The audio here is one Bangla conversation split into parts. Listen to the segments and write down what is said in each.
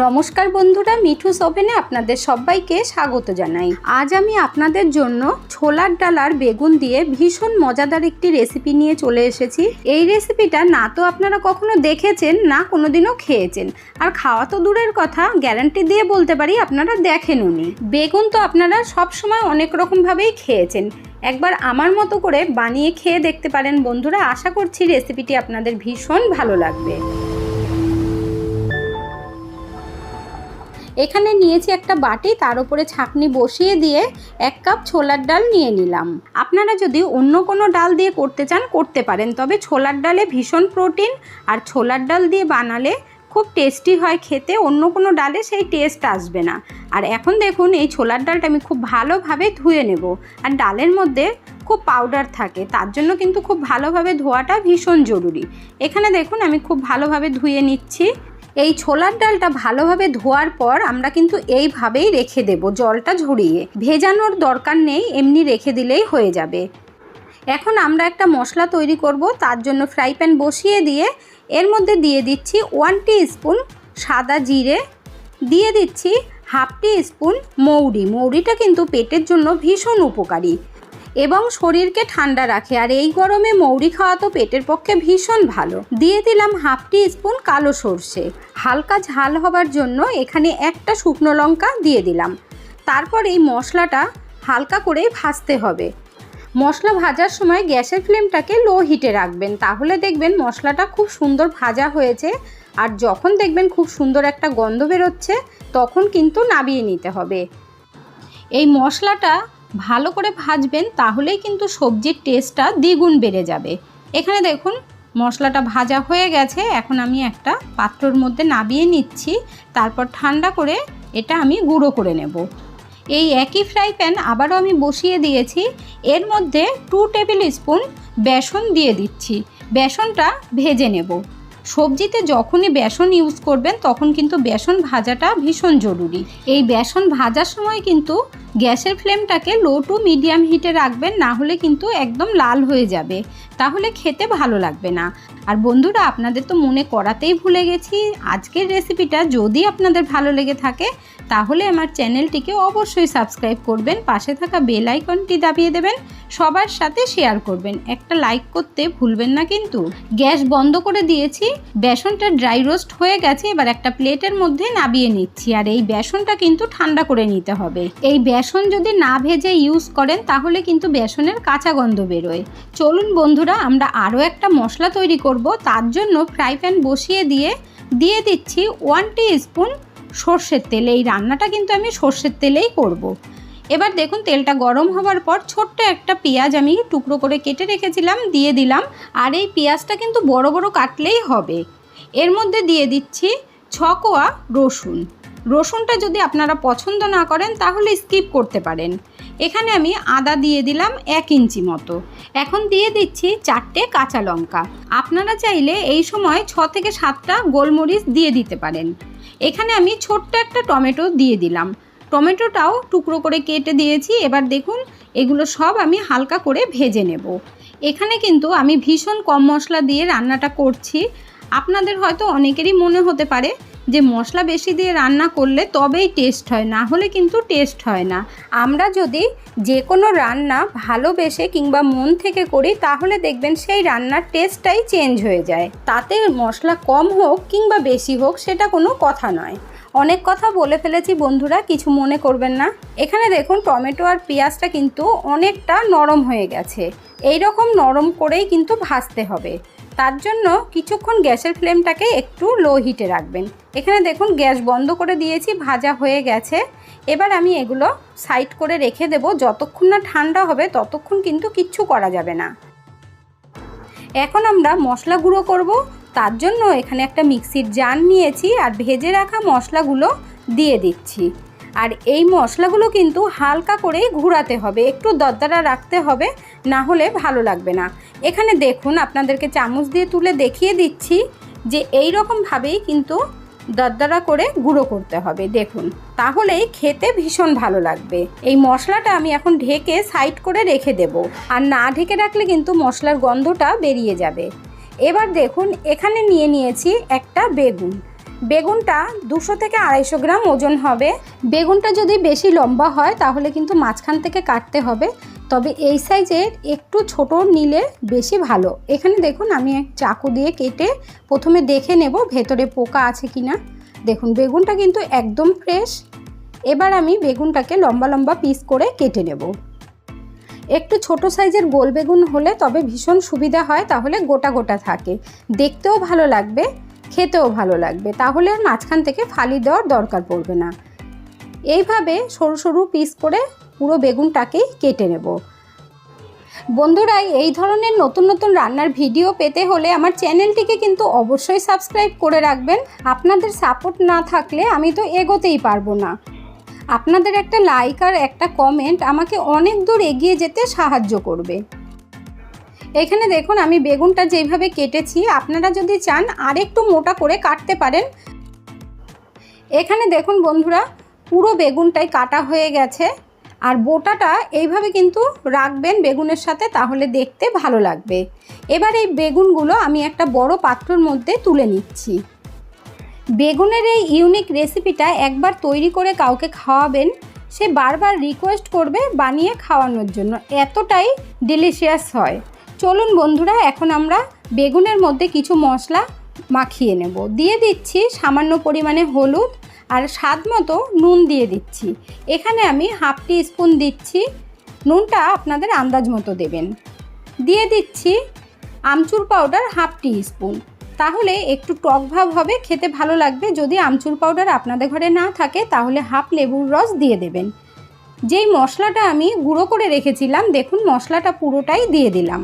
নমস্কার বন্ধুরা মিঠুস ওভেনে আপনাদের সবাইকে স্বাগত জানাই। আজ আমি আপনাদের জন্য ছোলার ডাল আর বেগুন দিয়ে ভীষণ মজাদার একটি রেসিপি নিয়ে চলে এসেছি। এই রেসিপিটা না তো আপনারা কখনো দেখেছেন, না কোনোদিনও খেয়েছেন। আর খাওয়া তো দূরের কথা গ্যারান্টি দিয়ে বলতে পারি আপনারা দেখেন উনি বেগুন তো আপনারা সব সময় অনেক রকমভাবেই খেয়েছেন। একবার আমার মতো করে বানিয়ে খেয়ে দেখতে পারেন বন্ধুরা, আশা করছি রেসিপিটি আপনাদের ভীষণ ভালো লাগবে। এখানে নিয়েছি একটা বাটি, তার উপরে ছাঁকনি বসিয়ে দিয়ে এক কাপ ছোলার ডাল নিয়ে নিলাম। আপনারা যদি অন্য কোনো ডাল দিয়ে করতে চান, করতে পারেন। তবে ছোলার ডালে ভীষণ প্রোটিন, আর ছোলার ডাল দিয়ে বানালে খুব টেস্টি হয় খেতে, অন্য কোনো ডালে সেই টেস্ট আসবে না। আর এখন দেখুন, এই ছোলার ডালটা আমি খুব ভালোভাবে ধুয়ে নেব। আর ডালের মধ্যে খুব পাউডার থাকে, তার জন্য কিন্তু খুব ভালোভাবে ধোয়াটা ভীষণ জরুরি। এখানে দেখুন, আমি খুব ভালোভাবে ধুয়ে নিচ্ছি। এই ছোলার ডালটা ভালোভাবে ধোয়ার পর আমরা কিন্তু এইভাবেই রেখে দেব জলটা ঝরিয়ে। ভেজানোর দরকার নেই, এমনি রেখে দিলেই হয়ে যাবে। এখন আমরা একটা মশলা তৈরি করব, তার জন্য ফ্রাই প্যান বসিয়ে দিয়ে এর মধ্যে দিয়ে দিচ্ছি ওয়ান স্পুন সাদা জিরে, দিয়ে দিচ্ছি হাফ টি স্পুন মৌরি। মৌরিটা কিন্তু পেটের জন্য ভীষণ উপকারী। এবং শরীরকে ঠান্ডা রাখে। আর এই গরমে মৌরি খাওয়া তো পেটের পক্ষে ভীষণ ভালো। দিয়ে দিলাম হাফ টি স্পুন কালো সর্ষে। হালকা ঝাল হবার জন্য এখানে একটা শুকনো লঙ্কা দিয়ে দিলাম। তারপর এই মশলাটা হালকা করে ভাজতে হবে। মশলা ভাজার সময় গ্যাসের ফ্লেমটাকে লো হিটে রাখবেন। তাহলে দেখবেন মশলাটা খুব সুন্দর ভাজা হয়েছে। আর যখন দেখবেন খুব সুন্দর একটা গন্ধ বেরোচ্ছে, তখন কিন্তু নাবিয়ে নিতে হবে। এই মশলাটা ভালো করে ভাজবেন, তাহলেই কিন্তু সবজির টেস্টটা দ্বিগুণ বেড়ে যাবে। এখানে দেখুন, মশলাটা ভাজা হয়ে গেছে। এখন আমি একটা পাত্রর মধ্যে নাবিয়ে নিচ্ছি। তারপর ঠান্ডা করে এটা আমি গুঁড়ো করে নেব। এই একই ফ্রাই প্যান আবারও আমি বসিয়ে দিয়েছি। এর মধ্যে টু টেবিল স্পুন বেসন দিয়ে দিচ্ছি। বেসনটা ভেজে নেব। সবজিতে যখনই বেসন ইউজ করবেন, তখন কিন্তু বেসন ভাজাটা ভীষণ জরুরি। এই বেসন ভাজার সময় কিন্তু গ্যাসের ফ্লেমটাকে লো টু মিডিয়াম হিটে রাখবেন, না হলে কিন্তু একদম লাল হয়ে যাবে। তাহলে খেতে ভালো লাগবে না। আর বন্ধুরা, আপনাদের তো মনে করাতেই ভুলে গেছি, আজকের রেসিপিটা যদি আপনাদের ভালো লেগে থাকে, তাহলে আমার চ্যানেলটিকে অবশ্যই সাবস্ক্রাইব করবেন, পাশে থাকা বেল আইকনটি দাবিয়ে দেবেন, সবার সাথে শেয়ার করবেন। একটা লাইক করতে ভুলবেন না কিন্তু। গ্যাস বন্ধ করে দিয়েছি, বেসনটা ড্রাই রোস্ট হয়ে গেছে, এবার একটা প্লেটের মধ্যে নাবিয়ে নিচ্ছি, আর এই বেসনটা কিন্তু ঠান্ডা করে নিতে হবে। এই বেসন যদি না ভেজে ইউজ করেন, তাহলে কিন্তু বেসনের কাঁচা গন্ধ বেরোয়। চলুন বন্ধুরা, আমরা আরও একটা মশলা তৈরি করব, তার জন্য ফ্রাই প্যান বসিয়ে দিয়ে দিয়ে দিচ্ছি ওয়ান স্পুন সর্ষের তেল। এই রান্নাটা কিন্তু আমি সর্ষের তেলেই করব। এবার দেখুন, তেলটা গরম হওয়ার পর ছোট্ট একটা পেঁয়াজ আমি টুকরো করে কেটে রেখেছিলাম, দিয়ে দিলাম। আর এই পেঁয়াজটা কিন্তু বড় বড় কাটলেই হবে। এর মধ্যে দিয়ে দিচ্ছি ছকোয়া রসুন। রসুনটা যদি আপনারা পছন্দ না করেন, তাহলে স্কিপ করতে পারেন। এখানে আমি আদা দিয়ে দিলাম এক ইঞ্চি মতো। এখন দিয়ে দিচ্ছি চারটে কাঁচা লঙ্কা। আপনারা চাইলে এই সময় ছ থেকে সাতটা গোলমরিচ দিয়ে দিতে পারেন। এখানে আমি ছোট্ট একটা টমেটো দিয়ে দিলাম। টমেটোটাও টুকরো করে কেটে দিয়েছি। এবার দেখুন, এগুলো সব আমি হালকা করে ভেজে নেব। এখানে কিন্তু আমি ভীষণ কম মশলা দিয়ে রান্নাটা করছি। আপনাদের হয়তো অনেকেরই মনে হতে পারে যে মশলা বেশি দিয়ে রান্না করলে তবেই টেস্ট হয়, না হলে কিন্তু টেস্ট হয় না। আমরা যদি যে কোনো রান্না ভালোবেসে কিংবা মন থেকে করি, তাহলে দেখবেন সেই রান্নার টেস্টটাই চেঞ্জ হয়ে যায়। তাতে মশলা কম হোক কিংবা বেশি হোক, সেটা কোনো কথা নয়। অনেক কথা বলে ফেলেছি বন্ধুরা, কিছু মনে করবেন না। এখানে দেখুন, টমেটো আর পেঁয়াজটা কিন্তু অনেকটা নরম হয়ে গেছে। এই রকম নরম করেই কিন্তু ভাজতে হবে। তার জন্য কিছুক্ষণ গ্যাসের ফ্লেমটাকে একটু লো হিটে রাখবেন। এখানে দেখুন গ্যাস বন্ধ করে দিয়েছি, ভাজা হয়ে গেছে। এবার আমি এগুলো সাইড করে রেখে দেব। যতক্ষণ না ঠান্ডা হবে, ততক্ষণ কিন্তু কিচ্ছু করা যাবে না। এখন আমরা মশলা গুঁড়ো করব। তার জন্য এখানে একটা মিক্সির জার নিয়েছি আর ভেজে রাখা মশলাগুলো দিয়ে দিচ্ছি। আর এই মশলাগুলো কিন্তু হালকা করে ঘুরাতে হবে। একটু দরদারা রাখতে হবে, না হলে ভালো লাগবে না। এখানে দেখুন, আপনাদেরকে চামচ দিয়ে তুলে দেখিয়ে দিচ্ছি যে এই রকমভাবেই কিন্তু দরদরা করে গুঁড়ো করতে হবে, দেখুন। তাহলেই খেতে ভীষণ ভালো লাগবে। এই মশলাটা আমি এখন ঢেকে সাইড করে রেখে দেব। আর না ঢেকে রাখলে কিন্তু মশলার গন্ধটা বেরিয়ে যাবে। এবার দেখুন, এখানে নিয়ে নিয়েছি একটা বেগুন। বেগুনটা দুশো থেকে আড়াইশো গ্রাম ওজন হবে। বেগুনটা যদি বেশি লম্বা হয়, তাহলে কিন্তু মাঝখান থেকে কাটতে হবে। তবে এই সাইজের একটু ছোট নিলে বেশি ভালো। এখানে দেখুন, আমি এক চাকু দিয়ে কেটে প্রথমে দেখে নেব ভেতরে পোকা আছে কি না দেখুন, বেগুনটা কিন্তু একদম ফ্রেশ। এবার আমি বেগুনটাকে লম্বা লম্বা পিস করে কেটে নেব। একটু ছোট সাইজের গোল বেগুন হলে তবে ভীষণ সুবিধা হয়, তাহলে গোটা গোটা থাকে। দেখতেও ভালো লাগবে। খেতেও ভালো লাগবে। তাহলে আর মাঝখান থেকে ফালি দেওয়ার দরকার পড়বে না। এইভাবে সরু সরু পিস করে পুরো বেগুনটাকেই কেটে নেব। বন্ধুরা, এই ধরনের নতুন নতুন রান্নার ভিডিও পেতে হলে আমার চ্যানেলটিকে কিন্তু অবশ্যই সাবস্ক্রাইব করে রাখবেন। আপনাদের সাপোর্ট না থাকলে আমি তো এগোতেই পারব না। আপনাদের একটা লাইক আর একটা কমেন্ট আমাকে অনেক দূর এগিয়ে যেতে সাহায্য করবে। এখানে দেখুন, আমি বেগুনটা যেইভাবে কেটেছি, আপনারা যদি চান আরেকটু মোটা করে কাটতে পারেন। এখানে দেখুন বন্ধুরা, পুরো বেগুনটাই কাটা হয়ে গেছে। আর বোটাটা এইভাবে কিন্তু রাখবেন বেগুনের সাথে, তাহলে দেখতে ভালো লাগবে। এবার এই বেগুনগুলো আমি একটা বড় পাত্রর মধ্যে তুলে নিচ্ছি। বেগুনের এই ইউনিক রেসিপিটা একবার তৈরি করে কাউকে খাওয়াবেন, সে বারবার রিকোয়েস্ট করবে বানিয়ে খাওয়ানোর জন্য। এতটাই ডিলিশিয়াস হয়। চলুন বন্ধুরা, এখন আমরা বেগুনের মধ্যে কিছু মশলা মাখিয়ে নেব। দিয়ে দিচ্ছি সামান্য পরিমাণে হলুদ আর স্বাদ মতো নুন দিয়ে দিচ্ছি। এখানে আমি হাফ টি স্পুন দিচ্ছি, নুনটা আপনাদের আন্দাজ মতো দেবেন। দিয়ে দিচ্ছি amchur powder half teaspoon. তাহলে একটু টক ভাব হবে, খেতে ভালো লাগবে। যদি আমচুর পাউডার আপনাদের ঘরে না থাকে, তাহলে হাফ লেবুর রস দিয়ে দেবেন। যেই মশলাটা আমি গুঁড়ো করে রেখেছিলাম, দেখুন মশলাটা পুরোটাই দিয়ে দিলাম।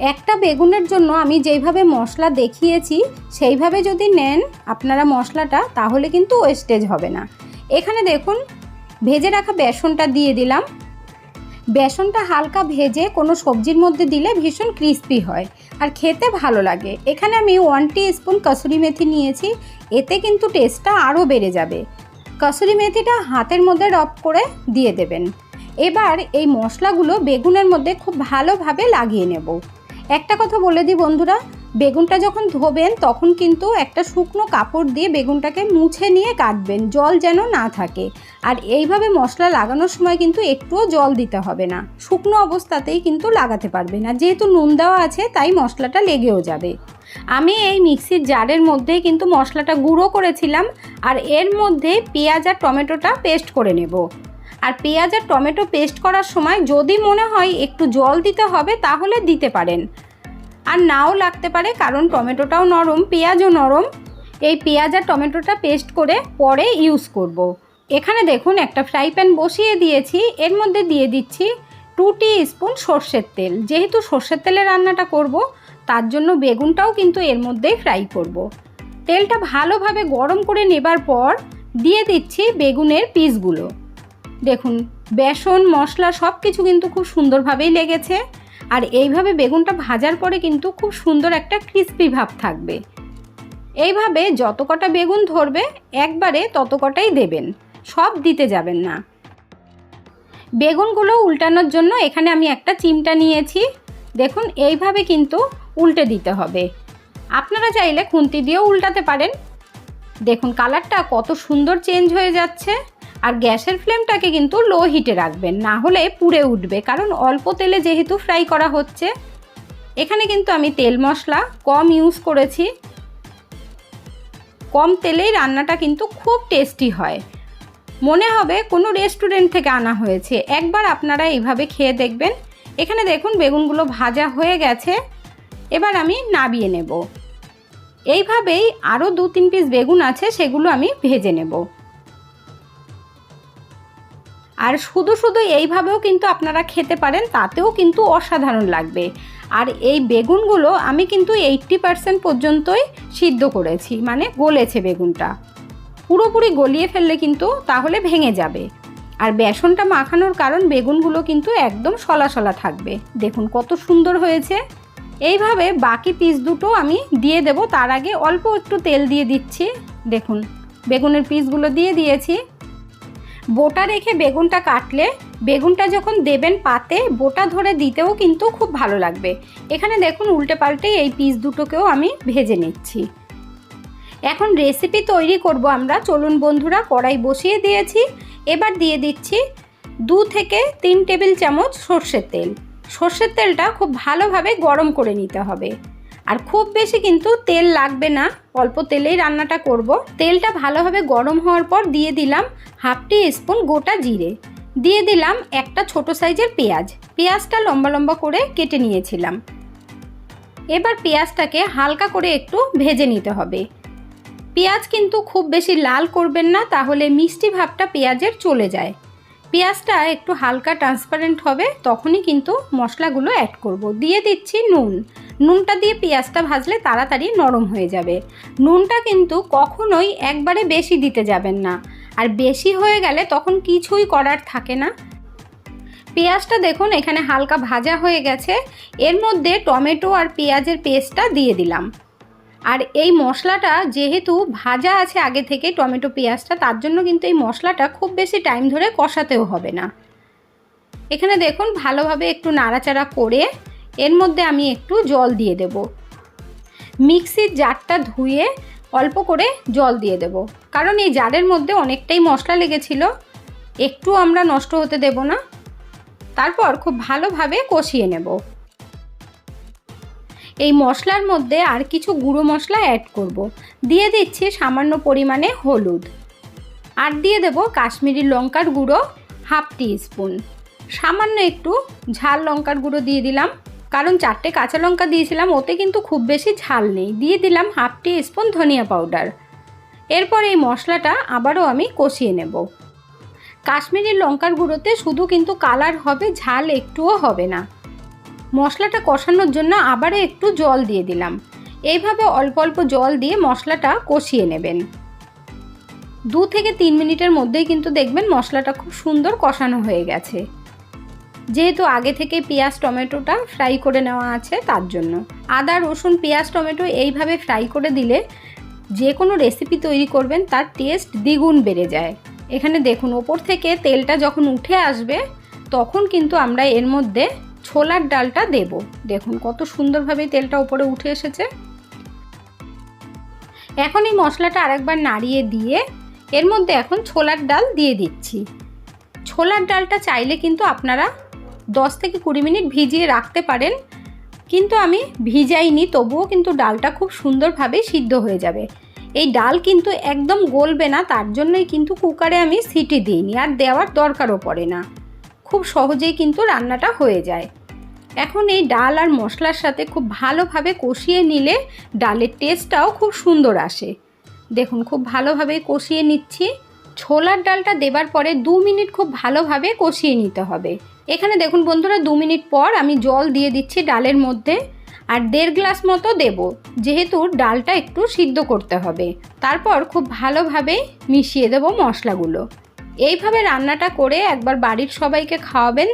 একটা বেগুনের জন্য আমি যেইভাবে মশলা দেখিয়েছি, সেইভাবে যদি নেন আপনারা মশলাটা, তাহলে কিন্তু ওয়েস্টেজ হবে না। এখানে দেখুন, ভেজে রাখা বেসনটা দিয়ে দিলাম। বেসনটা হালকা ভেজে কোনো সবজির মধ্যে দিলে ভীষণ ক্রিস্পি হয় আর খেতে ভালো লাগে। এখানে আমি one teaspoon kasuri methi নিয়েছি, এতে কিন্তু টেস্টটা আরও বেড়ে যাবে। কসুরি মেথিটা হাতের মধ্যে রব করে দিয়ে দেবেন। এবার এই মশলাগুলো বেগুনের মধ্যে খুব ভালোভাবে লাগিয়ে নেব। একটা কথা বলে দিই বন্ধুরা, বেগুনটা যখন ধোবেন তখন কিন্তু একটা শুকনো কাপড় দিয়ে বেগুনটাকে মুছে নিয়ে কাটবেন, জল যেন না থাকে। আর এইভাবে মশলা লাগানোর সময় কিন্তু একটুও জল দিতে হবে না, শুকনো অবস্থাতেই কিন্তু লাগাতে পারবেন। আর যেহেতু নুন দেওয়া আছে, তাই মশলাটা লেগেও যাবে। আমি এই মিক্সির জারের মধ্যেই কিন্তু মশলাটা গুঁড়ো করেছিলাম, আর এর মধ্যে পেঁয়াজ আর টমেটোটা পেস্ট করে নেব। আর পেঁয়াজ আর টমেটো পেস্ট করার সময় যদি মনে হয় একটু জল দিতে হবে, তাহলে দিতে পারেন। আর নাও লাগতে পারে, কারণ টমেটোটাও নরম, পেঁয়াজও নরম। এই পেঁয়াজ আর টমেটোটা পেস্ট করে পরে ইউজ করব। এখানে দেখুন, একটা ফ্রাই প্যান বসিয়ে দিয়েছি। এর মধ্যে দিয়ে দিচ্ছি টু টি স্পুন সর্ষের তেল। যেহেতু সর্ষের তেলে রান্নাটা করব, তার জন্য বেগুনটাও কিন্তু এর মধ্যেই ফ্রাই করব। তেলটা ভালোভাবে গরম করে নেবার পর দিয়ে দিচ্ছি বেগুনের পিসগুলো। দেখুন, বেসন, মশলা সব কিছু কিন্তু খুব সুন্দরভাবেই লেগেছে। আর এইভাবে বেগুনটা ভাজার পরে কিন্তু খুব সুন্দর একটা ক্রিস্পি ভাব থাকবে। এইভাবে যত কটা বেগুন ধরবে, একবারে তত কটাই দেবেন। সব দিতে যাবেন না। বেগুনগুলো উল্টানোর জন্য এখানে আমি একটা চিমটা নিয়েছি। দেখুন, এইভাবে কিন্তু উল্টে দিতে হবে। আপনারা চাইলে খুন্তি দিয়েও উল্টাতে পারেন। দেখুন, কালারটা কত সুন্দর চেঞ্জ হয়ে যাচ্ছে। আর গ্যাসের ফ্লেমটাকে কিন্তু লো হিটে রাখবেন, না হলে পুড়ে উঠবে। কারণ অল্প তেলে যেহেতু ফ্রাই করা হচ্ছে, এখানে কিন্তু আমি তেল মশলা কম ইউজ করেছি। কম তেলেই রান্নাটা কিন্তু খুব টেস্টি হয়। মনে হবে কোনো রেস্টুরেন্ট থেকে আনা হয়েছে। একবার আপনারা এইভাবে খেয়ে দেখবেন। এখানে দেখুন বেগুনগুলো ভাজা হয়ে গেছে। এবার আমি নাবিয়ে নেব। এইভাবেই আরও দু তিন পিস বেগুন আছে, সেগুলো আমি ভেজে নেব। আর শুধু শুধু এইভাবেও কিন্তু আপনারা খেতে পারেন, তাতেও কিন্তু অসাধারণ লাগবে। আর এই বেগুনগুলো আমি কিন্তু এইট্টি পারসেন্ট পর্যন্তই সিদ্ধ করেছি মানে গলেছে বেগুনটা। পুরোপুরি গলিয়ে ফেললে কিন্তু তাহলে ভেঙে যাবে। আর বেসনটা মাখানোর কারণ বেগুনগুলো কিন্তু একদম সলা সলা থাকবে। দেখুন কত সুন্দর হয়েছে। এইভাবে বাকি পিস দুটো আমি দিয়ে দেব, তার আগে অল্প একটু তেল দিয়ে দিচ্ছি। দেখুন, বেগুনের পিসগুলো দিয়ে দিয়েছি। বোটা রেখে বেগুনটা কাটলে বেগুনটা যখন দেবেন পাতে, বোটা ধরে দিতেও কিন্তু খুব ভালো লাগবে। এখানে দেখুন উল্টে পাল্টে এই পিস দুটোকেও আমি ভেজে নিচ্ছি। এখন রেসিপি তৈরি করব আমরা। চলুন বন্ধুরা, কড়াই বসিয়ে দিয়েছি। এবার দিয়ে দিচ্ছি দু থেকে তিন টেবিল চামচ সর্ষের তেল। সর্ষের তেলটা খুব ভালোভাবে গরম করে নিতে হবে। আর খুব বেশি কিন্তু তেল লাগবে না, অল্প তেলেই রান্নাটা করব। তেলটা ভালোভাবে গরম হওয়ার পর দিয়ে দিলাম হাফ টি স্পুন গোটা জিরে। দিয়ে দিলাম একটা ছোট সাইজের পেঁয়াজ। পেঁয়াজটা লম্বা লম্বা করে কেটে নিয়েছিলাম। এবার পেঁয়াজটাকে হালকা করে একটু ভেজে নিতে হবে। পেঁয়াজ কিন্তু খুব বেশি লাল করবেন না, তাহলে মিষ্টি ভাবটা পেঁয়াজের চলে যায়। পেঁয়াজটা একটু হালকা ট্রান্সপারেন্ট হবে, তখনই কিন্তু মশলাগুলো অ্যাড করব। দিয়ে দিচ্ছি নুন। নুনটা দিয়ে পেঁয়াজটা ভাজলে তাড়াতাড়ি নরম হয়ে যাবে। নুনটা কিন্তু কখনোই একবারে বেশি দিতে যাবেন না। আর বেশি হয়ে গেলে তখন কিছুই করার থাকে না। পেঁয়াজটা দেখুন, এখানে হালকা ভাজা হয়ে গেছে। এর মধ্যে টমেটো আর পেঁয়াজের পেস্টটা দিয়ে দিলাম। আর এই মশলাটা যেহেতু ভাজা আছে আগে থেকে টমেটো পেঁয়াজটা, তার জন্য কিন্তু এই মশলাটা খুব বেশি টাইম ধরে কষাতেও হবে না। এখানে দেখুন, ভালোভাবে একটু নাড়াচাড়া করে এর মধ্যে আমি একটু জল দিয়ে দেব। মিক্সির জারটা ধুয়ে অল্প করে জল দিয়ে দেব। কারণ এই জারের মধ্যে অনেকটাই মশলা লেগেছিল, একটু আমরা নষ্ট হতে দেব না। তারপর খুব ভালোভাবে কষিয়ে নেব। এই মশলার মধ্যে আর কিছু গুঁড়ো মশলা অ্যাড করব। দিয়ে দিচ্ছি সামান্য পরিমাণে হলুদ। আর দিয়ে দেব কাশ্মীরি লঙ্কার গুঁড়ো হাফ টি স্পুন। সামান্য একটু ঝাল লঙ্কার গুঁড়ো দিয়ে দিলাম। কারণ চারটে কাঁচা লঙ্কা দিয়েছিলাম, ওতে কিন্তু খুব বেশি ঝাল নেই। দিয়ে দিলাম হাফ টি স্পুন ধনিয়া পাউডার। এরপর এই মশলাটা আবারও আমি কষিয়ে নেব। কাশ্মীরি লঙ্কার গুঁড়োতে শুধু কিন্তু কালার হবে, ঝাল একটুও হবে না। মশলাটা কষানোর জন্য আবারও একটু জল দিয়ে দিলাম। এইভাবে অল্প অল্প জল দিয়ে মশলাটা কষিয়ে নেবেন। দু থেকে তিন মিনিটের মধ্যেই কিন্তু দেখবেন মশলাটা খুব সুন্দর কষানো হয়ে গেছে। যেহেতু আগে থেকে পেঁয়াজ, টমেটোটা ফ্রাই করে নেওয়া আছে তার জন্য। আদা, রসুন, পেঁয়াজ, টমেটো এইভাবে ফ্রাই করে দিলে যে কোনো রেসিপি তৈরি করবেন, তার টেস্ট দ্বিগুণ বেড়ে যায়। এখানে দেখুন, ওপর থেকে তেলটা যখন উঠে আসবে, তখন কিন্তু আমরা এর মধ্যে ছোলার ডালটা দেব। দেখুন, কত সুন্দরভাবে তেলটা উপরে উঠে এসেছে। এখন এই মশলাটা আরেকবার নাড়িয়ে দিয়ে এর মধ্যে এখন ছোলার ডাল দিয়ে দিচ্ছি। ছোলার ডালটা চাইলে কিন্তু আপনারা দশ থেকে কুড়ি মিনিট ভিজিয়ে রাখতে পারেন, কিন্তু আমি ভিজাইনি, তবুও কিন্তু ডালটা খুব সুন্দরভাবে সিদ্ধ হয়ে যাবে। এই ডাল কিন্তু একদম গলবে না, তার জন্যই কিন্তু কুকারে আমি সিটি দিইনি, আর দেওয়ার দরকারও পড়ে না। খুব সহজেই কিন্তু রান্নাটা হয়ে যায়। এখন এই ডাল আর মশলার সাথে খুব ভালোভাবে কষিয়ে নিলে ডালের টেস্টটাও খুব সুন্দর আসে। দেখুন, খুব ভালোভাবে কষিয়ে নিচ্ছি। ছোলার ডালটা দেবার পরে দু মিনিট খুব ভালোভাবে কষিয়ে নিতে হবে। এখানে দেখুন বন্ধুরা, দু মিনিট পর আমি জল দিয়ে দিচ্ছি ডালের মধ্যে, আর দেড় গ্লাস মতো দেব। যেহেতু ডালটা একটু সিদ্ধ করতে হবে, তারপর খুব ভালোভাবে মিশিয়ে দেব মশলাগুলো। এইভাবে রান্নাটা করে একবার বাড়ির সবাইকে খাওয়াবেন।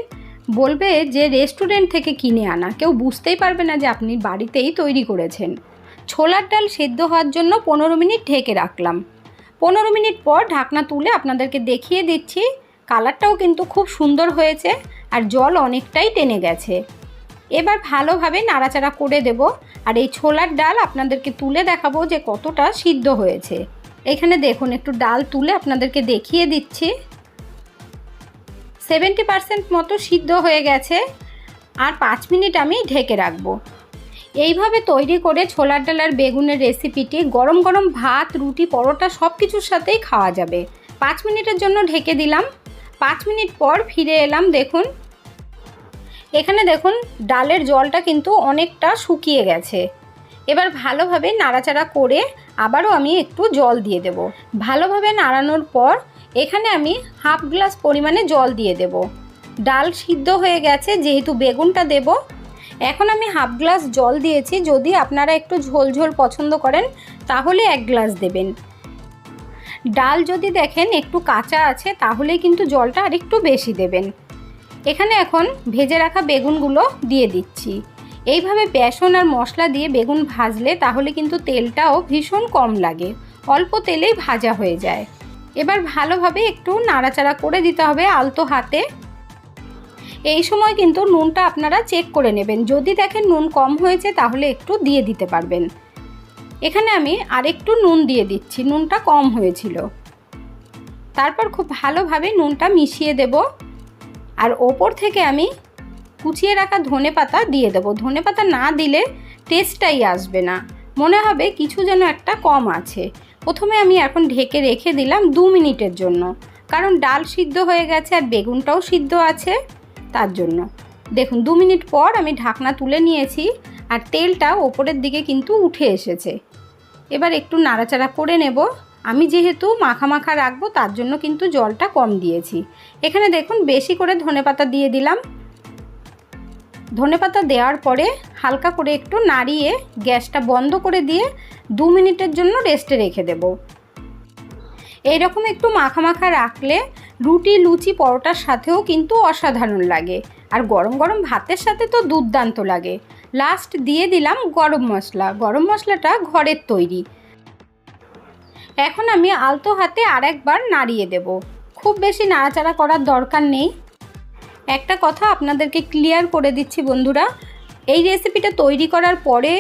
বলবে যে রেস্টুরেন্ট থেকে কিনে আনা। কেউ বুঝতেই পারবে না যে আপনি বাড়িতেই তৈরি করেছেন। ছোলার ডাল সেদ্ধ হওয়ার জন্য পনেরো মিনিট ঢেকে রাখলাম। পনেরো মিনিট পর ঢাকনা তুলে আপনাদেরকে দেখিয়ে দিচ্ছি। কালারটাও কিন্তু খুব সুন্দর হয়েছে। আর জল অনেকটাই টেনে গেছে। এবার ভালোভাবে নাড়াচাড়া করে দেব আর এই ছোলার ডাল আপনাদেরকে তুলে দেখাবো যে কতটা সিদ্ধ হয়েছে। এখানে দেখুন, একটু ডাল তুলে আপনাদেরকে দেখিয়ে দিচ্ছি। সেভেন্টি পারসেন্ট মতো সিদ্ধ হয়ে গেছে আর পাঁচ মিনিট আমি ঢেকে রাখব। এইভাবে তৈরি করে ছোলার ডাল আর বেগুনের রেসিপিটি গরম গরম ভাত, রুটি, পরোটা সব কিছুর সাথেই খাওয়া যাবে। পাঁচ মিনিটের জন্য ঢেকে দিলাম। পাঁচ মিনিট পর ফিরে এলাম, দেখুন এখানে দেখুন, ডালের জলটা কিন্তু অনেকটা শুকিয়ে গেছে। এবার ভালোভাবে নাড়াচাড়া করে আবারও আমি একটু জল দিয়ে দেব। ভালোভাবে নাড়ানোর পর এখানে আমি হাফ গ্লাস পরিমাণে জল দিয়ে দেব। ডাল সিদ্ধ হয়ে গেছে, যেহেতু বেগুনটা দেব। এখন আমি হাফ গ্লাস জল দিয়েছি, যদি আপনারা একটু ঝোল ঝোল পছন্দ করেন, তাহলে এক গ্লাস দেবেন। ডাল যদি দেখেন একটু কাঁচা আছে, তাহলেই কিন্তু জলটা আর একটু বেশি দেবেন। এখানে এখন ভেজে রাখা বেগুনগুলো দিয়ে দিচ্ছি। এইভাবে বেসন আর মশলা দিয়ে বেগুন ভাজলে তাহলে কিন্তু তেলটাও ভীষণ কম লাগে। অল্প তেলেই ভাজা হয়ে যায়। এবার ভালোভাবে একটু নাড়াচাড়া করে দিতে হবে আলতো হাতে। এই সময় কিন্তু নুনটা আপনারা চেক করে নেবেন। যদি দেখেন নুন কম হয়েছে তাহলে একটু দিয়ে দিতে পারবেন। এখানে আমি আরেকটু নুন দিয়ে দিচ্ছি। নুনটা কম হয়েছিল। তারপর খুব ভালোভাবে নুনটা মিশিয়ে দেব। আর ওপর থেকে আমি কুচিয়ে রাখা ধনে পাতা দিয়ে দেবো। ধনে পাতা না দিলে টেস্টটাই আসবে না। মনে হবে কিছু যেন একটা কম আছে। প্রথমে আমি এখন ঢেকে রেখে দিলাম দু মিনিটের জন্য। কারণ ডাল সিদ্ধ হয়ে গেছে আর বেগুনটাও সিদ্ধ আছে তার জন্য। দেখুন, দু মিনিট পর আমি ঢাকনা তুলে নিয়েছি আর তেলটা ওপরের দিকে কিন্তু উঠে এসেছে। এবার একটু নাড়াচাড়া করে নেব। আমি যেহেতু মাখা মাখা রাখব, তার জন্য কিন্তু জলটা কম দিয়েছি। এখানে দেখুন, বেশি করে ধনেপাতা দিয়ে দিলাম। ধনেপাতা দেওয়ার পরে হালকা করে একটু নাড়িয়ে গ্যাসটা বন্ধ করে দিয়ে দু মিনিটের জন্য রেস্টে রেখে দেব। এইরকম একটু মাখা মাখা রাখলে রুটি, লুচি, পরোটার সাথেও কিন্তু অসাধারণ লাগে। আর গরম গরম ভাতের সাথে তো দুর্দান্ত লাগে। লাস্ট দিয়ে দিলাম গরম মশলা। গরম মশলাটা ঘরের তৈরি। এখন আমি আলতো হাতে আরেকবার নাড়িয়ে দেব। খুব বেশি নাড়াচাড়া করার দরকার নেই। একটা কথা আপনাদেরকে ক্লিয়ার করে দিচ্ছি বন্ধুরা, এই রেসিপিটা তৈরি করার পরে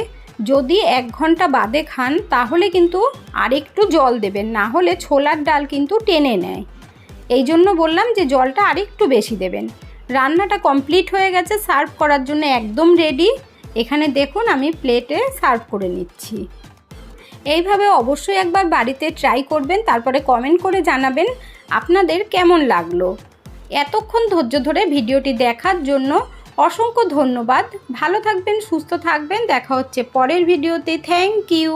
যদি এক ঘণ্টা বাদে খান, তাহলে কিন্তু আরেকটু জল দেবেন, না হলে ছোলার ডাল কিন্তু টেনে নেয়। এই জন্য বললাম যে জলটা আরেকটু বেশি দেবেন। রান্নাটা কমপ্লিট হয়ে গেছে সার্ভ করার জন্য একদম রেডি এখানে দেখুন আমি প্লেটে সার্ভ করে নিচ্ছি। এইভাবে অবশ্যই একবার বাড়িতে ট্রাই করবেন, তারপরে কমেন্ট করে জানাবেন আপনাদের কেমন লাগল। এতক্ষণ ধৈর্য ধরে ভিডিওটি দেখার জন্য অসংখ্য ধন্যবাদ। ভালো থাকবেন, সুস্থ থাকবেন। দেখা হচ্ছে পরের ভিডিওতে। Thank you